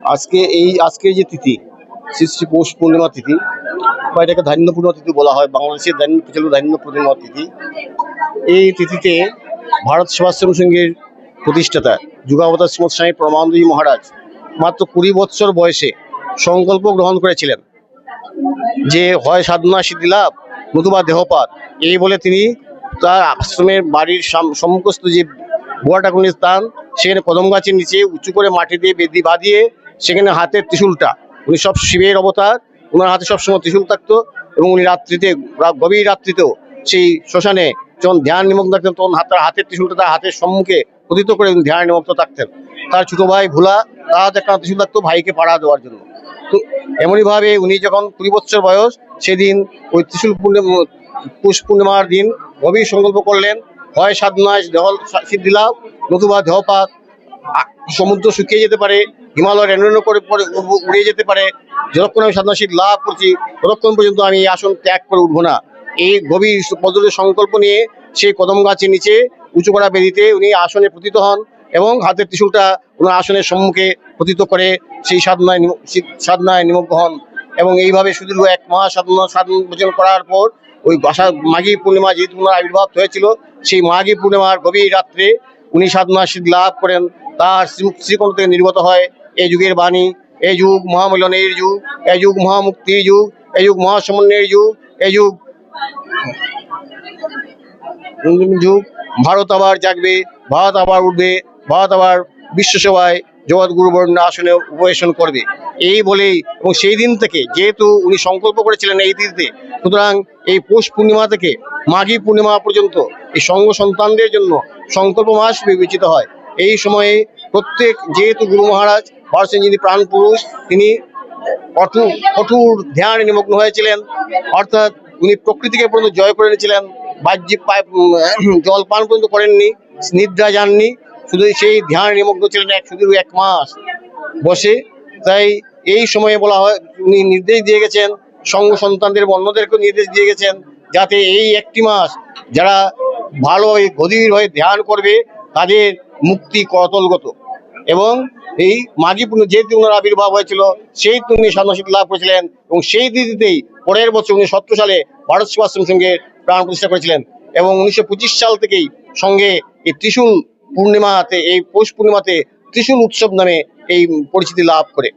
আজকে এই, আজকের যে তিথি, শ্রী শ্রী পৌষ পূর্ণিমা তিথি, বা এটাকে ধান্য পূর্ণিমা তিথি বলা হয়, বাংলাদেশের ধান্য, প্রচলিত ধান্য পূর্ণিমা তিথি, এই তিথিতে ভারত সেবাশ্রম সংঘের প্রতিষ্ঠাতা যুগাবতার শ্রীমৎ স্বামী প্রমানন্দী মহারাজ মাত্র কুড়ি বৎসর বয়সে সংকল্প গ্রহণ করেছিলেন যে হয় সাধনা, সিদ্ধি লাভ, নতুবা দেহপাত। এই বলে তিনি তার আশ্রমের বাড়ির সাম- সম্মুখস্থ যে বোয়াটাকুনির স্থান, সেখানে কদম গাছের নিচে উঁচু করে মাটি দিয়ে বেদি বাঁধিয়ে সেখানে হাতের ত্রিশূলটা। উনি সব শিবের অবতার ওনার হাতে সবসময় ত্রিশূল থাকতো এবং উনি রাত্রিতে গভীর রাত্রিতেও সেই শ্মশানে যখন ধ্যান নিমগ্ন থাকতেন, তখন তার হাতের ত্রিশুলটা তার হাতের সম্মুখে পতিত করে উনি ধ্যান নিমগ্ন থাকতেন। তার ছোট ভাই ভোলা, তার হাতে একটা ত্রিশুল থাকতো ভাইকে পাড়া দেওয়ার জন্য। তো এমনইভাবে উনি যখন কুড়ি বছর বয়স, সেদিন ওই ত্রিশূল পূর্ণিমা পুষ পূর্ণিমার দিন গভীর সংকল্প করলেন, হয় সাধনায় দেহ সিদ্ধি লাভ, নতুবা দেহপাত সমুদ্র শুকিয়ে যেতে পারে হিমালয় রেণুরেণ করে পরে উড়ে যেতে পারে। যতক্ষণ আমি সাধনা সিদ্ধ লাভ করছি, ততক্ষণ পর্যন্ত আমি এই আসন ত্যাগ করে উঠবো না। এই গভীর পদ্ধতির সংকল্প নিয়ে সেই কদম গাছের নিচে উঁচু করা বেদিতে উনি আসনে পতিত হন এবং হাতের ত্রিশূলটা ওনার আসনের সম্মুখে পতিত করে সেই সাধনায় সাধনায় নিমগ্ন হন এবং এইভাবে সুদীর্ঘ এক মাস সাধনা সাধন ভোজন করার পর ওই বাসা, মাঘী পূর্ণিমা যেহেতু ওনার আবির্ভাব হয়েছিল, সেই মাঘী পূর্ণিমার গভীর রাত্রে উনি সাধনা লাভ করেন। তার শ্রী- শ্রীকণ্ঠ থেকে নির্গত হয় এই যুগের বাণী, এই যুগ মহামিলনের যুগ, এই যুগ মহামুক্তির যুগ, এই যুগ মহাসমন্বয়ের যুগ, এই যুগ যুগ। ভারত আবার জাগবে, ভারত আবার উঠবে, ভারত আবার বিশ্বসভায় জগৎগুরু বর্ণ আসনে উপবেশন করবে। এই বলেই এবং সেই দিন থেকে যেহেতু উনি সংকল্প করেছিলেন এই তিথিতে, সুতরাং এই পৌষ পূর্ণিমা থেকে মাঘী পূর্ণিমা পর্যন্ত এই সঙ্গ সন্তানদের জন্য সংকল্প মাস বিবেচিত হয়। এই সময়ে প্রত্যেক যেহেতু গুরু মহারাজ ভারতের যিনি প্রাণ পুরুষ। তিনি কঠোর কঠোর ধ্যানে নিমগ্ন হয়েছিলেন। অর্থাৎ উনি প্রকৃতিকে পর্যন্ত জয় করে নিয়েছিলেন বাহ্যিক উম, জল পান পর্যন্ত করেননি নিদ্রা যাননি। শুধু সেই ধ্যান নিমগ্ন ছিলেন এক শুধু এক মাস বসে। তাই এই সময়ে বলা হয় উনি নির্দেশ দিয়ে গেছেন সঙ্গ সন্তানদের অন্যদেরকেও নির্দেশ দিয়ে গেছেন যাতে এই একটি মাস যারা ভালো হয়ে গভীর হয়ে ধ্যান করবে তাদের মুক্তি করতলগত। এবং এই মাঘী পূর্ণ যেহেতু ওনার আবির্ভাব হয়েছিল, সেই তিনি সন্ন্যাসী লাভ করেছিলেন এবং সেই দিদিতেই পরের বছর উনিশশো সত্তর সালে ভারত সেবাশ্রম সঙ্গে প্রাণ প্রতিষ্ঠা করেছিলেন এবং উনিশশো পঁচিশ সাল থেকেই সঙ্গে এই ত্রিশূল পূর্ণিমাতে, এই পৌষ পূর্ণিমাতে ত্রিশূল উৎসব নামে এই পরিচিতি লাভ করে।